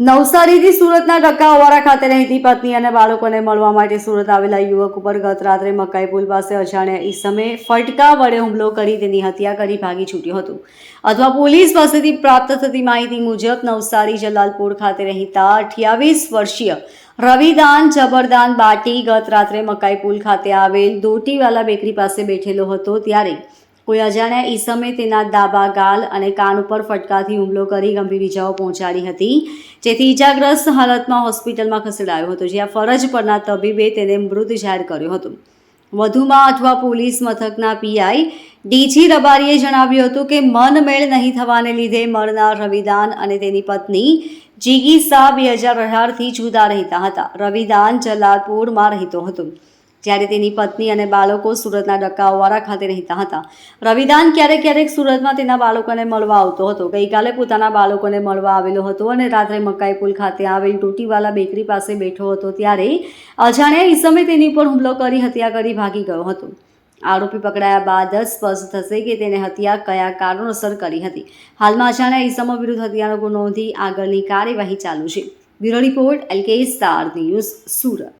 નવસારીથી સુરતના ડક્કાવાળા ખાતે રહેતી પત્ની અને બાળકોને મળવા માટે સુરત આવેલા યુવક ઉપર ગત રાત્રે મકાઈ પુલ પાસે અજાણ્યા ઈસમે ફટકા વડે હુમલો કરી તેની હત્યા કરી ભાગી છૂટ્યો હતો. અથવા પોલીસ પાસેથી પ્રાપ્ત થતી માહિતી મુજબ નવસારી જલાલપુર ખાતે રહેતા અઠ્યાવીસ વર્ષીય રવિદાન જબરદાન બાટી ગત રાત્રે મકાઈ પુલ ખાતે આવેલ દોટીવાલા બેકરી પાસે બેઠેલો હતો ત્યારે કોઈ અજાણ્યા ઈસમે તેના દાબા ગાલ અને કાન ઉપર ફટકાથી હુમલો કરી ગંભીર ઇજાઓ પહોંચાડી હતી. જેથી ઇજાગ્રસ્ત હાલતમાં હોસ્પિટલમાં ખસેડાયો હતો, જ્યાં ફરજ પરના તબીબે તેને મૃત જાહેર કર્યો હતો. વધુમાં અઠવા પોલીસ મથકના પીઆઈ ડીજી રબારીએ જણાવ્યું હતું કે મનમેળ નહીં થવાને લીધે મરનાર રવિદાન અને તેની પત્ની જીગી શાહ બે હજાર અઢારથી જુદા રહેતા હતા. રવિદાન જલાલપુરમાં રહેતો હતો. જ્યારે તેની પત્ની અને બાળકો સુરતના ડક્કાવાળા ખાતે રહેતા હતા. રવિદાન ક્યારેક ક્યારેક સુરતમાં તેના બાળકોને મળવા આવતો હતો. ગઈકાલે પોતાના બાળકોને મળવા આવેલો હતો અને રાત્રે મકાઈ પુલ ખાતે આવેલ ટૂટીવાલા બેકરી પાસે બેઠો હતો ત્યારે અજાણ્યા ઈસમે તેની પર હુમલો કરી હત્યા કરી ભાગી ગયો હતો. આરોપી પકડાયા બાદ જ સ્પષ્ટ થશે કે તેને હત્યા કયા કારણોસર કરી હતી. હાલમાં અજાણ્યા ઈસમો વિરુદ્ધ હત્યાનો ગુનો નોંધી આગળની કાર્યવાહી ચાલુ છે. Bureau report LK star news Surat.